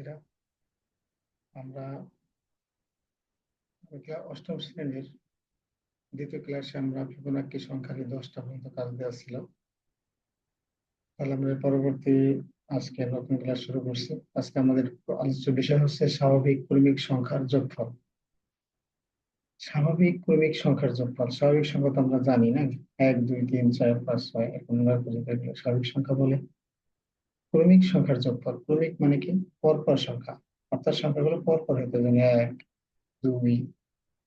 শিক্ষার্থীরা আমরা অষ্টম শ্রেণির দ্বিতীয় ক্লাসে আমরা ফিবোনাক্কি সংখ্যাকে দশটা পর্যন্ত কাজ দেওয়া ছিল। তাহলে আমরা পরবর্তী আজকে নতুন ক্লাস শুরু করছি। আজকে আমাদের আলোচ্য বিষয় হচ্ছে স্বাভাবিক ক্রমিক সংখ্যার যোগফল। স্বাভাবিক ক্রমিক সংখ্যার যোগফল, স্বাভাবিক সংখ্যা তো আমরা জানি না। এক, দুই, তিন, চার, পাঁচ, ছয় এখন স্বাভাবিক সংখ্যা বলে। ক্রমিক সংখ্যার যোগফল, ক্রমিক মানে কি? পরপর সংখ্যা। অর্থাৎ সংখ্যাগুলো পরপর হইতে যেমন এক, দুই,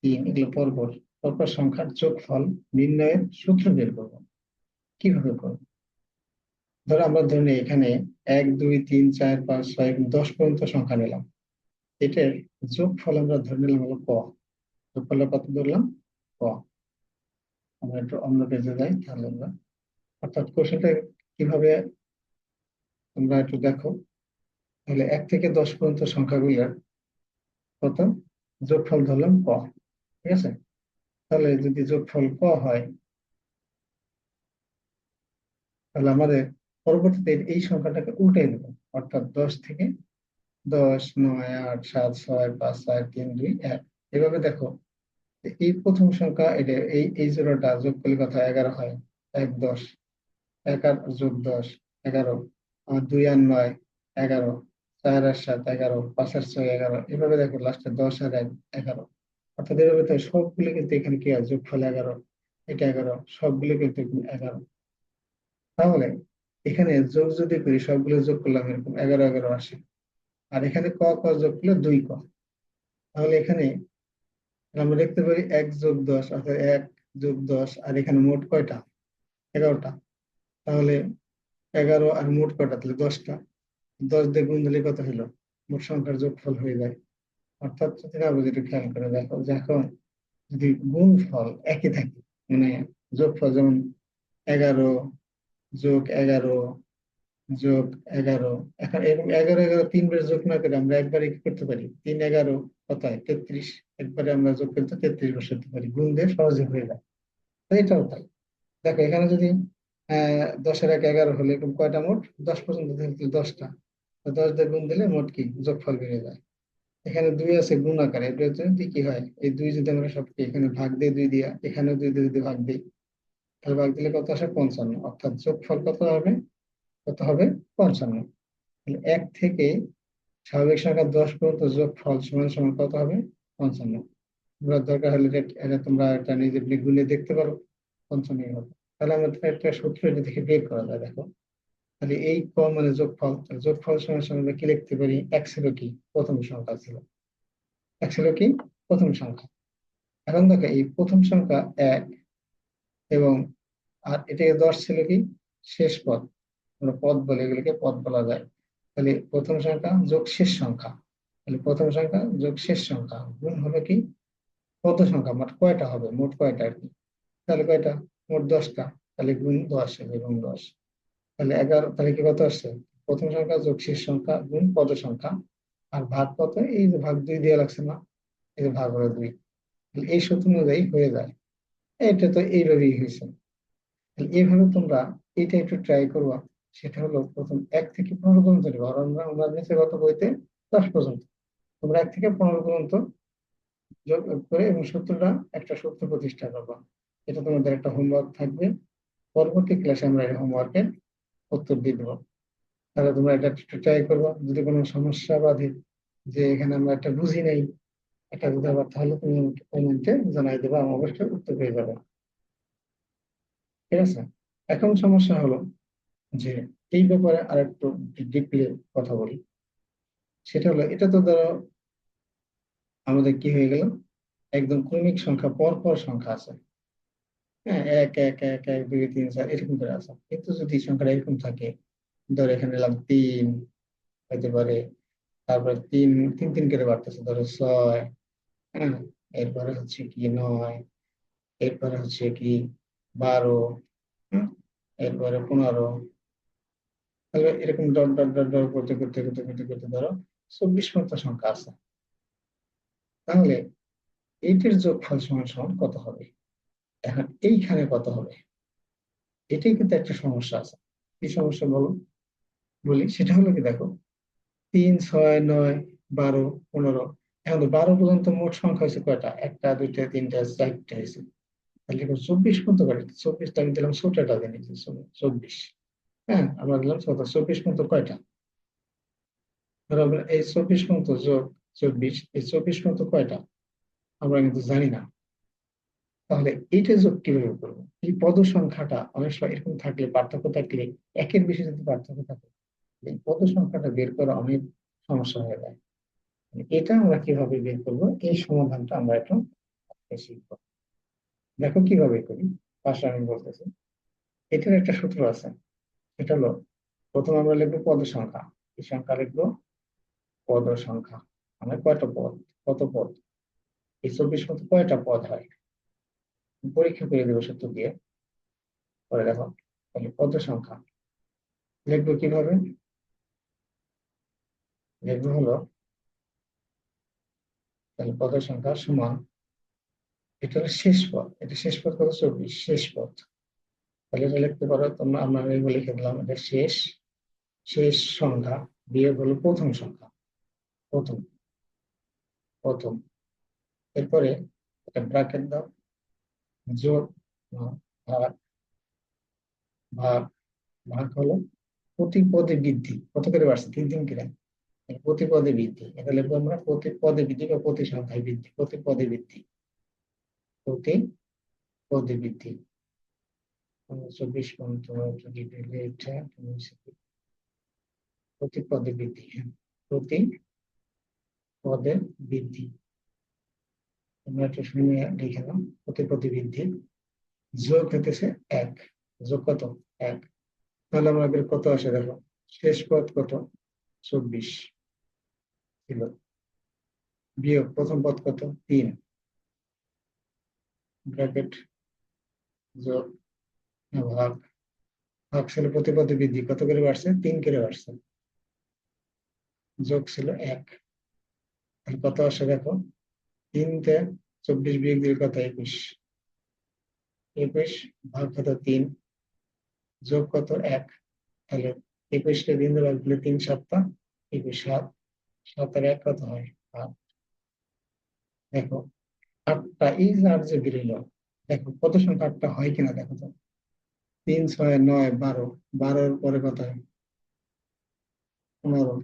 তিন, এগুলো পরপর। পরপর সংখ্যার যোগফল নির্ণয়ের সূত্র বের করব। কীভাবে করব? ধরো আমরা ধরে এখানে এক, দুই, তিন, চার, পাঁচ, ছয় দশ পর্যন্ত সংখ্যা নিলাম। এটার যোগফল আমরা ধরে নিলাম হলো ক। যোগফল কত ধরলাম? ক। আমরা একটু অন্য পেজে যাই, তাহলে আমরা অর্থাৎ কোশ্চেনটা কীভাবে তোমরা একটু দেখো। তাহলে এক থেকে দশ পর্যন্ত সংখ্যাগুলোর কত যোগফল ধরলাম ক, ঠিক আছে? তাহলে যদি যোগফল ক হয়, তাহলে আমাদের পরবর্তীতে এই সংখ্যাটাকে উল্টে দেবো। অর্থাৎ দশ থেকে দশ, নয়, আট, সাত, ছয়, পাঁচ চার তিন, দুই, এক। এভাবে দেখো এই প্রথম সংখ্যা এটা এই এই জোড়াটা যোগ করলে কথা এগারো হয়, এক, দশ এক আট যোগ দশ, এগারো। দুই আর নয়, এগারো, চার আর সাত, এগারো, পাঁচ আর ছয়, এগারো, এভাবে দেখো লাস্টে দশ আর এক, এগারো। অর্থাৎ এভাবে তো সবগুলো কিন্তু এখানে কি হয় যোগফল এগারো, এটা এগারো, সবগুলো কিন্তু এগারো। তাহলে এখানে যোগ যদি করি, সবগুলো যোগ করলাম এরকম এগারো এগারো আসে আর এখানে ক ক যোগ করলে দুই ক। তাহলে এখানে আমরা দেখতে পারি এক যোগ দশ, অর্থাৎ এক যোগ দশ, আর এখানে মোট কয়টা? এগারোটা। তাহলে এগারো আর মোট কটা তাহলে দশটা। দশ দিয়ে গুণ দিলে কত হলো? মোট সংখ্যার যোগফল হয়ে যায়। অর্থাৎ বুঝে খেয়াল করে দেখো যখন যদি গুণ ফল একই থাকে মানে যোগফল যেমন এগারো যোগ এগারো যোগ এগারো, এখন এরকম এগারো এগারো তিনবার যোগ না করে আমরা একবারে কি করতে পারি? তিন, এগারো কত হয় তেত্রিশ। একবারে আমরা যোগ করতে তেত্রিশ বসাতে পারি। গুণ দিয়ে সহজে হয়ে যায়। এটাও তাই। দেখো, এখানে যদি দশের এক এগারো হলে এরকম কয়টা মোট? দশ পর্যন্ত দশটা। দশ দিয়ে গুণ দিলে মোট কি? যোগফল বেড়ে যায়। এখানে দুই আছে গুণ আকারে এটা কি হয়? এই দুই যদি আমরা সবকে এখানে ভাগ দিয়ে দুই দিয়া এখানে দুই দিয়ে যদি ভাগ দিই, তাহলে ভাগ দিলে কত আসে? পঞ্চান্ন। অর্থাৎ যোগফল কত হবে? কত হবে? পঞ্চান্ন। তাহলে এক থেকে স্বাভাবিক সংখ্যা দশ পর্যন্ত যোগফল সমান সমান কত হবে? পঞ্চান্ন। তোমরা দরকার হলে এটা তোমরা এটা নিজে গুণে দেখতে পারো। পঞ্চান্ন হবে। তাহলে আমাদের একটা সূত্র এটা দেখে বের করা যায়, দেখো। তাহলে এই ক মানে যোগফল যোগফল সমান সমান আমরা কি লিখতে পারি? এক ছিল কি? প্রথম সংখ্যা ছিল। এক ছিল কি? প্রথম সংখ্যা। এখন দেখো, এই প্রথম সংখ্যা এক এবং আর এটাকে দশ ছিল কি? শেষ পদ। আমরা পদ বলে এগুলোকে পদ বলা যায়। তাহলে প্রথম সংখ্যা যোগ শেষ সংখ্যা। তাহলে প্রথম সংখ্যা যোগ শেষ সংখ্যা। গুণ হবে কি? কত সংখ্যা। মোট কয়টা হবে? মোট কয়টা আর কি? তাহলে কয়টা? মোট দশটা, তাহলে গুণ দশ এবং দশ। তাহলে এগারো, তাহলে কি কত আসছে? প্রথম সংখ্যা যোগ শেষ সংখ্যা, গুণ পদ সংখ্যা। আর ভাগ কত? এই যে ভাগ দুই দেওয়া লাগছে না, এই যে ভাগ হলো দুই। এই সূত্র অনুযায়ী হয়ে যায়। এটা তো এইভাবেই হয়েছে। এইভাবে তোমরা এটা একটু ট্রাই করবা। সেটা হলো প্রথম এক থেকে পনেরো পর্যন্ত আমরা নিচে গত বইতে দশ পর্যন্ত। তোমরা এক থেকে পনেরো পর্যন্ত যোগ করে এবং সূত্রটা একটা সূত্র প্রতিষ্ঠা করবা। এটা তোমাদের একটা হোমওয়ার্ক থাকবে। পরবর্তী ক্লাসে আমরা এই হোমওয়ার্কের উত্তর দিয়ে দেবো। তাহলে তোমরা এটা একটু ট্রাই করব। যদি কোনো সমস্যা বাধে যে এখানে আমরা একটা বুঝি নাই, একটা আবার তাহলে তুমি কমেন্টে জানাই দেবো আমি অবশ্যই উত্তর পেয়ে যাবে। ঠিক আছে? এখন সমস্যা হলো যে এই ব্যাপারে আর একটু ডিপলি কথা বলি। সেটা হলো, এটা তো ধরো আমাদের কি হয়ে গেল? একদম ক্রমিক সংখ্যা পর পর সংখ্যা আছে। হ্যাঁ এক এক এক এক দুই তিন চার এরকম করে আছে। কিন্তু যদি সংখ্যাটা এরকম থাকে, ধরো এখানে এলাম তিন হতে পারে তারপরে তিন তিন তিন করে বাড়তেছে, ধরো ছয় হ্যাঁ এরপরে হচ্ছে কি নয়, এরপরে হচ্ছে কি বারো এরপরে পনেরো। এরকম ডট ডট ডট ডট করতে করতে করতে করতে করতে ধরো চব্বিশ মতো সংখ্যা আছে। তাহলে এইটির যোগফল সমান সমান কত হবে? এখন এইখানে কত হবে? এটাই কিন্তু একটা সমস্যা আছে। কি সমস্যা বলো বলি, সেটা হলো কি দেখো, তিন, ছয়, নয়, বারো, পনেরো, এখন বারো পর্যন্ত মোট সংখ্যা হয়েছে কয়টা? একটা, দুইটা, তিনটা, চারটা হয়েছে। তাহলে চব্বিশ পর্যন্ত কয়টা চব্বিশটা আমি দিলাম ছোটটা নিচ্ছি চব্বিশ। হ্যাঁ আমরা দিলাম ছোট চব্বিশ পর্যন্ত কয়টা? ধরো এই চব্বিশ পর্যন্ত যোগ চব্বিশ, এই চব্বিশ পর্যন্ত কয়টা? আমরা কিন্তু জানি না। তাহলে এইটা যোগ কীভাবে করব? এই পদ সংখ্যাটা অনেক সময় এরকম থাকলে পার্থক্য থাকলে একের বেশি যদি পার্থক্য থাকে এই পদ সংখ্যাটা বের করা অনেক সমস্যা হয়ে যায়। এটা আমরা কীভাবে বের করব? এই সমাধানটা আমরা একটু শিখব। দেখো কীভাবে করি, পাশে আমি বলতেছি। এটার একটা সূত্র আছে, সেটা হলো, প্রথম আমরা লিখব পদ সংখ্যা। এই সংখ্যা লিখব পদ সংখ্যা। মানে কয়টা পদ? কত পদ? এই চব্বিশ মতো কয়টা পদ হয়? পরীক্ষা করে দেবো সূত্র দিয়ে। পরে দেখো তাহলে পদ সংখ্যা? লিখব কীভাবে? লিখব হলো, তাহলে পদের সংখ্যা সমান? এটা হলো শেষ পদ, এটা শেষ পদ কত? চব্বিশ, শেষ পদ। তাহলে এটা লিখতে পারো, তোমরা আমরা এগুলো লিখে দিলাম, এটা শেষ। শেষ সংখ্যা বিয়োগ হলো প্রথম সংখ্যা, প্রথম প্রথম। এরপরে একটা দাও। যোগ ভাগ ভাগ হলো প্রতি পদে বৃদ্ধি। কত করে বাড়ছে? তিন দিন কিনা প্রতি পদে বৃদ্ধি। এটা লিখব আমরা প্রতি পদে বৃদ্ধি বা প্রতি সংখ্যায় বৃদ্ধি। প্রতি পদে বৃদ্ধি প্রতি পদে বৃদ্ধি চব্বিশ পর্যন্ত যদি বৃদ্ধি। হ্যাঁ প্রতি পদে বৃদ্ধি। আমরা একটু শুনে লিখে নাও প্রতি পদে বৃদ্ধি যোগ হতেছে এক। যোগ কত? এক। তাহলে আমাদের কত আসে দেখো? শেষ পদ কত? চব্বিশ। ছিল। বিয়োগ প্রথম পদ কত? তিন। ব্র্যাকেট। যোগ। ভাগ। ভাগ ছিল প্রতি পদে বৃদ্ধি কত করে বাড়ছে? তিন করে বাড়ছে। যোগ ছিল এক। কত আসে দেখো? তিনতে চব্বিশ বিয়োগ দিলে কত একুশ। একুশ ভাগ কত? তিন। যোগ কত? এক। তাহলে একুশকে দিন ভাগ দিলে তিন সপ্তাহ একুশ সাত। সাতের এক কত হয়? আট। দেখো, আটটা এই আট যে বেরিল দেখো কত সংখ্যা আটটা হয় কিনা দেখো তো। তিন, ছয়, নয়, বারো। বারোর পরে কত হয়? পনেরো।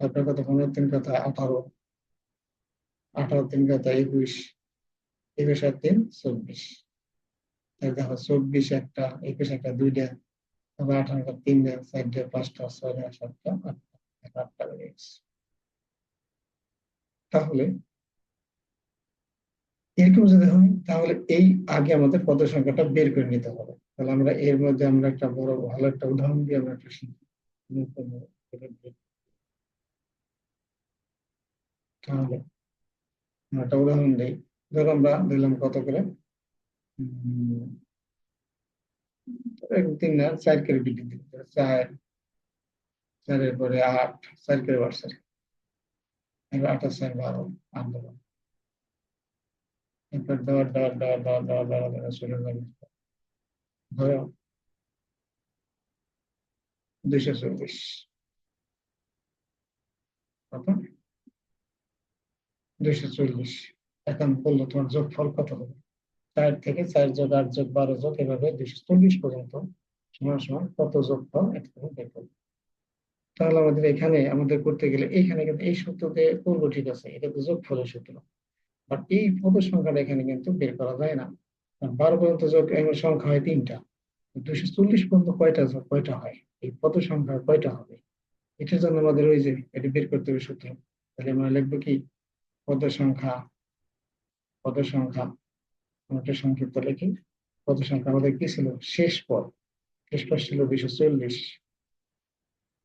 তারপরে কত? পনেরো, তিন কথা আঠারো। আঠারো তিন কথা একুশ একুশ আর তিন চব্বিশ। দেখো চব্বিশ একটা একুশ একটা দুইটা তারপর আঠারোটা তিনটা চারটা পাঁচটা ছয়টা সাতটা আটটা আটটা বেড়ে গেছে। তাহলে এরকম যদি হয় তাহলে এই আগে আমাদের পদ সংখ্যাটা বের করে নিতে হবে। তাহলে আমরা এর মধ্যে আমরা একটা বড় ভালো একটা উদাহরণ দিয়ে আমরা একটা শিখি। তাহলে একটা উদাহরণ দিই। ধরো আমরা দিলাম কত করে? তিন না, চার করে বৃদ্ধি দিতে চার, চারের পরে আট, চার করে বাড়ছে এবার আঠাশ চার, বারো আন্দোলন এরপর দেওয়ার দেওয়ার দেওয়ার দেওয়ার দেওয়ার দেওয়ার দেওয়ার শুরু করে ধরো দুইশো চল্লিশ কত? দুইশো চল্লিশ। এখন বলল, তোমার যোগফল কত হবে? চার থেকে চার যোগ আট যোগ বারো যোগ এভাবে দুইশো চল্লিশ পর্যন্ত সমান সমান কত যোগফল এটা বের করব। তাহলে আমাদের এখানে, আমাদের করতে গেলে এইখানে কিন্তু এই সূত্রতে করব ঠিক আছে, এটা তো যোগফলের সূত্র। বাট এই পদ সংখ্যাটা এখানে কিন্তু বের করা যায় না। বারো পর্যন্ত যোগ সংখ্যা হয় তিনটা। দুশো চল্লিশ পর্যন্ত কয়টা যোগ, কয়টা হয়? এই পদ সংখ্যা কয়টা হবে? এটার জন্য আমাদের ওই যে, এটি বের করতে হবে সূত্র। তাহলে আমরা লিখব কি? পদ সংখ্যা পদ সংখ্যা একটা সংক্ষিপ্ত লিখি। পদ সংখ্যা আমাদের কি ছিল? শেষ পদ। শেষ পদ ছিল দুশো চল্লিশ।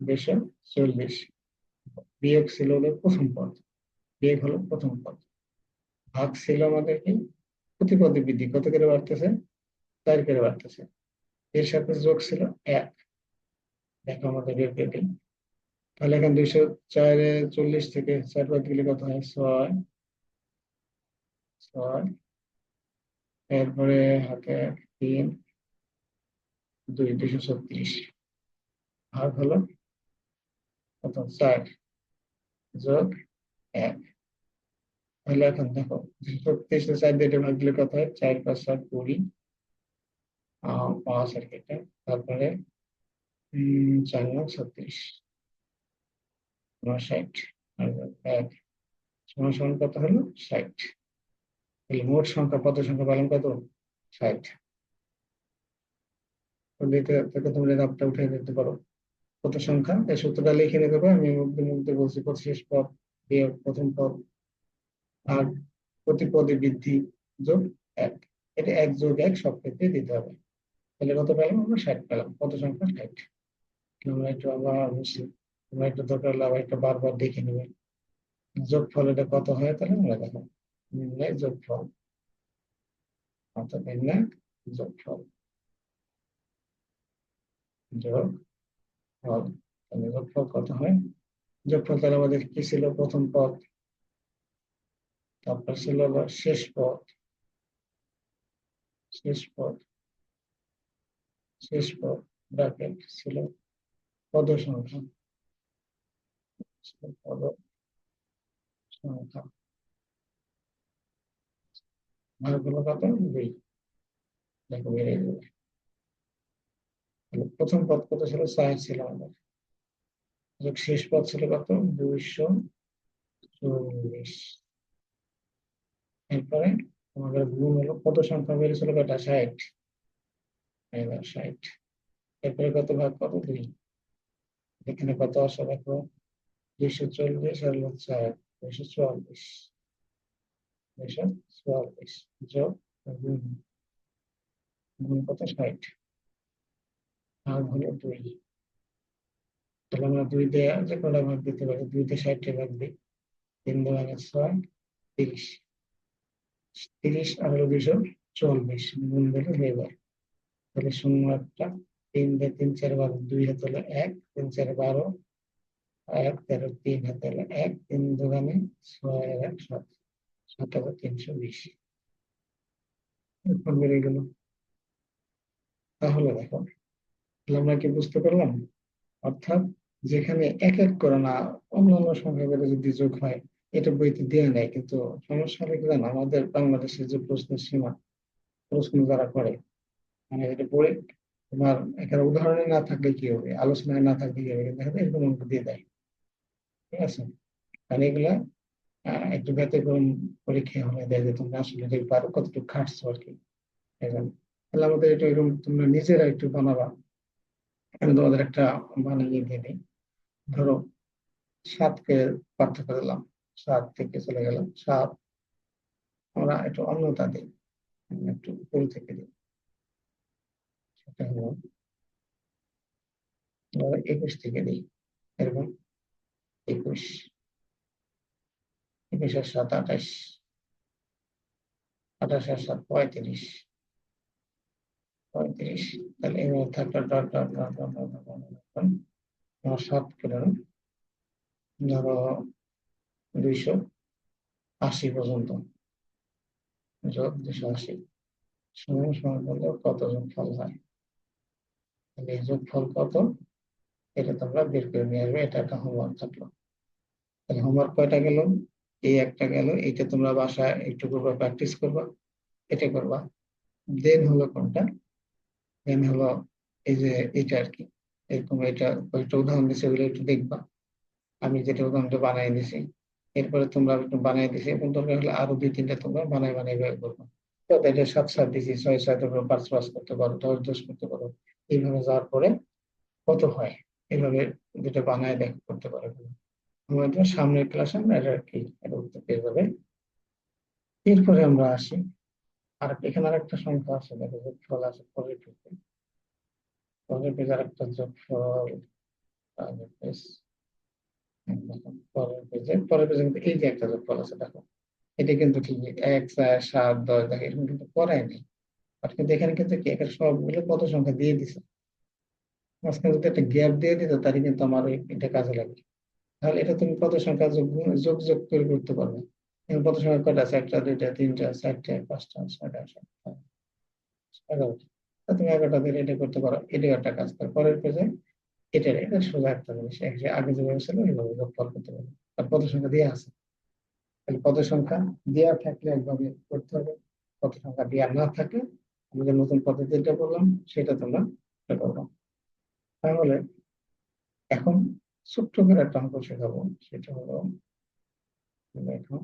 দুশো চল্লিশ। বিয়োগ ছিল হলো প্রথম পদ। বিয়োগ হলো প্রথম পদ। ভাগ ছিল আমাদের কি? প্রতিপদে বৃদ্ধি। কত করে বাড়তেছে? চার করে বাড়তেছে। এর সাথে যোগ ছিল এক। দেখো আমাদের বের পেটে তাহলে এখন দুইশো চারে চল্লিশ থেকে চার বাদ গেলে কত হয়? ছয়। ছয়। এরপরে হাতে তিন। দুই, দুইশো ছত্রিশ। ভাগ হলো কত? চার। যোগ এক। তাহলে এখন দেখো দুশো ছত্রিশ চার দিয়ে ভাগ দিলে কত হয়? চার পাঁচ সাত কুড়ি। পাঁচ আর কি এটা তারপরে চার নয় ছত্রিশ। ষাট এক সমান সমান কত হলো? ষাট। তাহলে মোট সংখ্যা, পদ সংখ্যা পেলাম কত? ষাট। থেকে পারো। কত সংখ্যা লিখে আমি প্রথম বৃদ্ধি যোগ এক। এটা এক যোগ এক সব ক্ষেত্রে দিতে হবে। পেলাম? আমরা ষাট পেলাম। কত সংখ্যা ষাট। আমরা একটু আবার বসি। তোমরা একটু দরকার হলে একটু বারবার দেখে নেবে যোগফল এটা কত হয় তাহলে? আমরা দেখো, নির্ণয় যোগফল। অর্থাৎ নির্ণয় যোগফল। যোগ ফল, তাহলে যোগফল কত হয়? যোগফল তাহলে আমাদের কি ছিল? প্রথম পদ। তারপর ছিল শেষ পদ। শেষ পদ। শেষ পদ, ব্র্যাকেট ছিল পদ সংখ্যা পদ কত দুই প্রথম পদ কত ছিল? চার ছিল। আমাদের শেষ পদ ছিল কত? দুইশো চল্লিশ এরপরে আমাদের গুণ হলো কত? সংখ্যা বেড়েছিল কটা ষাট এবার ষাট এরপরে কত ভাগ কত? দুই। এখানে কত আসা দেখো? চার চুয়াল্লিশ। চুয়াল্লিশ হলো দুই। তাহলে দুই যে দিতে পারি? তিন ছয়, তিরিশ। তিরিশ দুইশো হয়ে তাহলে শূন্য একটা, তিন দিয়ে তিন চার বারো দুই হাতে এক, তিন চার বারো এক তেরো তিন হাতে এক তিন দোকানে ছয় এক সাত সাত তিনশো বিশ। এরপর বেড়ে গেল। তাহলে দেখো আমরা কি বুঝতে পারলাম? অর্থাৎ যেখানে এক এক করে না, অন্যান্য সংখ্যা করে যদি যোগ হয়, এটা বইতে দেওয়া নেই। কিন্তু সমস্যা হলে কি আমাদের বাংলাদেশের যে প্রশ্নের সীমা, প্রশ্ন যারা করে মানে এটা পড়ে তোমার এখানে উদাহরণে না থাকলে কি হবে? আলোচনায় না থাকলে কি হবে? কিন্তু এরকম অঙ্ক দিয়ে দেয়। ঠিক আছে আহ, একটু ব্যতিক্রম পরীক্ষা হলে দেয় যে তোমরা আসলে পারো কতটুকু খাটছো আর কি। তাহলে আমাদের এটা এরকম তোমরা নিজেরা একটু বানাবা। আমি তোমাদের একটা বানিয়ে দিয়ে দিই। ধরো সাতকে পার্থক্য দিলাম। সাত থেকে চলে গেলাম সাত। আমরা একটু অন্যতা দিই। একটু উপর থেকে দিই। সেটা হলো একুশ থেকে দিই। এরকম একুশ একুশ আর সাত আঠাশ আঠাশ আর সাত পঁয়ত্রিশ পঁয়ত্রিশ তাহলে এভাবে থাকল dot dot dot dot dot dot সাত কিলো ধরো দুইশো আশি পর্যন্ত যোগ দুশো আশি সময় সময় কতজন ফল হয় তাহলে যোগফল কত এটা তোমরা বের করে নিয়ে আসবে, এটা একটা হোমওয়ার্ক থাকল। তাহলে হোমওয়ার্ক কয়টা গেল? এই একটা গেল, এইটা তোমরা বাসায় একটু করবা প্র্যাকটিস করবা, এটা করবা। দেন হলো কোনটা? দেন হলো এই যে এটা আর কি, এরকম এটা কয়েকটা উদাহরণ দিচ্ছে ওগুলো একটু দেখবা। আমি যেটা উদাহরণটা বানাই দিছি, এরপরে তোমরা একটু বানাই দিছি এবং দরকার হলে আরও দুই তিনটা তোমরা বানাই বানাই বের করব। তো এটা সাত সাত দিছি, ছয় তোমরা পাঁচ পাঁচ করতে পারো, দশ দশ করতে পারো। এইভাবে যাওয়ার পরে কত হয়? এইভাবে যেটা বানায় দেখ করতে পারো। আমাদের সামনের ক্লাসে আমরা এটা কি, এটা উত্তর এরপরে আমরা আসি। আর এখানে আর একটা সংখ্যা আছে, দেখো, যোগফল আছে, পরের পেজে। পরের পেজে আর একটা যোগফল পরের পেজে পরের পেজে কিন্তু এই যে একটা যোগফল আছে, দেখো, এটা কিন্তু ঠিক এক সাত, দশ দেখো এরকম কিন্তু করাই নেই। আর কিন্তু এখানে কিন্তু কি, এখানে সবগুলো কত সংখ্যা দিয়ে দিছে। মাঝখানে যদি একটা গ্যাপ দিয়ে দিত তাহলে কিন্তু আমার এটা কাজে লাগবে। তাহলে এটা তুমি কত সংখ্যা যোগ যোগ যোগ করে করতে পারবে। কত সংখ্যা কয়টা? আছে একটা দুইটা, তিনটা, চারটা, পাঁচটা, ছয়টা, সাতটা, এগারোটা। তুমি এগারোটা দিয়ে এটা করতে পারো। এটা একটা কাজ করো। পরের পেজে এটা এটা সোজা একটা জিনিস। আগে যেভাবে ছিল এইভাবে যোগফল করতে পারবে। আর পদ সংখ্যা দেওয়া আছে। তাহলে পদ সংখ্যা দেওয়া থাকলে একভাবে করতে হবে। পদ সংখ্যা দেওয়া না আমি যে নতুন পদ্ধতিটা বললাম সেটা তোমরা করব। তাহলে এখন ছোট্ট করে একটা অঙ্ক শেখাবো। সেটা হলো, দেখো।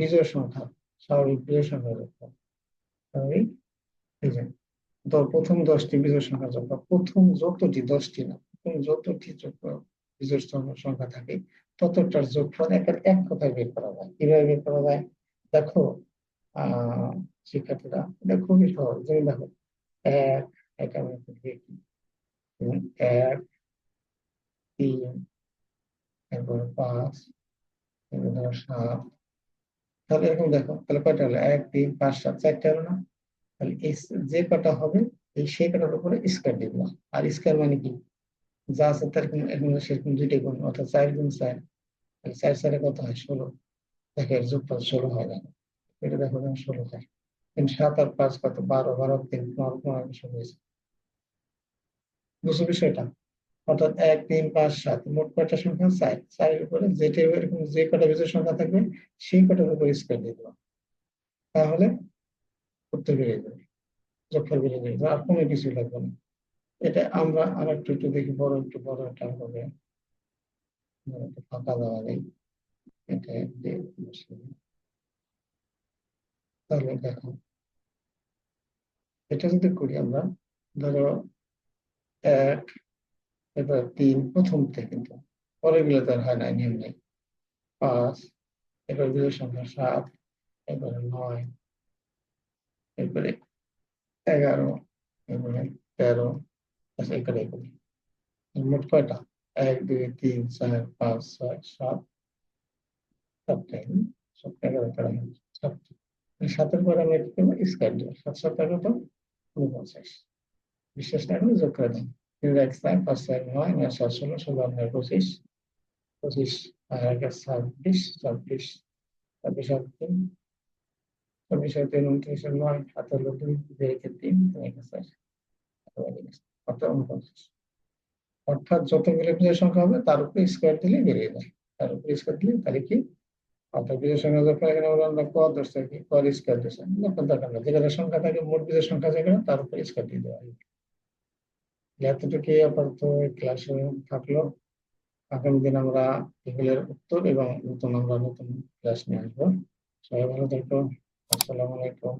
বিজয় সংখ্যা, স্বাভাবিক বিজয় সংখ্যা দেখো। স্বাভাবিক? এই তো প্রথম দশটি বিজয় সংখ্যা যোগ প্রথম যতটি দশটি না। প্রথম যতটি যোগ বিজয় সংখ্যা থাকে, ততটার যোগফল একের এক কথায় বের করা যায়? কীভাবে বের করা যায়? দেখো, আহ, শিক্ষার্থীরা, এটা খুবই সহজ, যেমন দেখো, এক এটা এক, তিন, এরপরে পাঁচ, এরপরে সাত, তাহলে এরকম দেখো, তাহলে কয়টা হলো? এক, তিন, পাঁচ, সাত, চারটা হলো না? তাহলে যে কটা হবে, এই সেই কটার উপরে স্কোয়ার দিব আর স্কোয়ার মানে কি? যা আছে তার এখন সেরকম দুইটাই গুণ অর্থাৎ চার গুণ চার তাহলে চার চারে কত হয়? ষোলো। দেখো এর যোগফল ষোলো হয় না। এটা দেখো ষোলো হয়। কিন্তু সাত আর পাঁচ কত? বারো। বারো তিন, পনেরো পনেরো ষোলো হয়েছে। বুঝছ বিষয়টা? অর্থাৎ এক, তিন, পাঁচ, সাত। মোট কয়টা সংখ্যা? চার। চারের উপরে যেটা এরকম যে কটা বিজয় সংখ্যা থাকবে, সেই কটার উপরে স্কোয়ার দিয়ে দেবো। তাহলে উত্তর বেরিয়ে যাবে। যোগফল বেরিয়ে যাবে। আর কোনো কিছু লাগবে না। এটা আমরা আর একটু একটু দেখি, বড় একটু, বড় একটা হবে। ফাঁকা দেওয়া যায় এটা তাহলে দেখো, এটা যদি করি আমরা, ধরো এক, এবার তিন, প্রথম থেকে কিন্তু গুলো তো আর হয় না নিয়ম নেই। পাঁচ, এবার দুই সংখ্যা সাত, এবারে নয় এরপরে এগারো, এবারে তেরো আচ্ছা এখানে এক দুই তিন চার পাঁচ ছয় সাত সাতটা সাতের পরে আমি কি করব স্কোয়ার দিব সাত সাত বিশ্বাস না করে যোগ পাঁচ চার নয় নয় সাত ষোলো নয় পঁচিশ পঁচিশ আর এক ছাব্বিশ ছাব্বিশ ছাব্বিশ আট তিন চব্বিশ আর তিন উনত্রিশ নয় সাত একে অর্থাৎ উনপঞ্চাশ অর্থাৎ যতগুলো বিজয় সংখ্যা হবে, তার উপরে স্কোয়ার দিলেই বেরিয়ে যায়। তার উপরে স্কোয়ার দিলে তাহলে কি? অর্থাৎ বিজয় সংখ্যা যখন এখানে ক? দশ কি ক স্কোয়ার দিচ্ছে যখন যেখানে সংখ্যা থাকে, মোট বিজয় সংখ্যা যেখানে তার উপরে স্কোয়ার দিয়ে দেওয়া হয়। এতটুকু আপাতত ক্লাসে থাকল। আগামী দিন আমরা এগুলোর উত্তর এবং নতুন আমরা নতুন ক্লাস নিয়ে আসব। সবাই ভালো থাকো। আসসালামু আলাইকুম।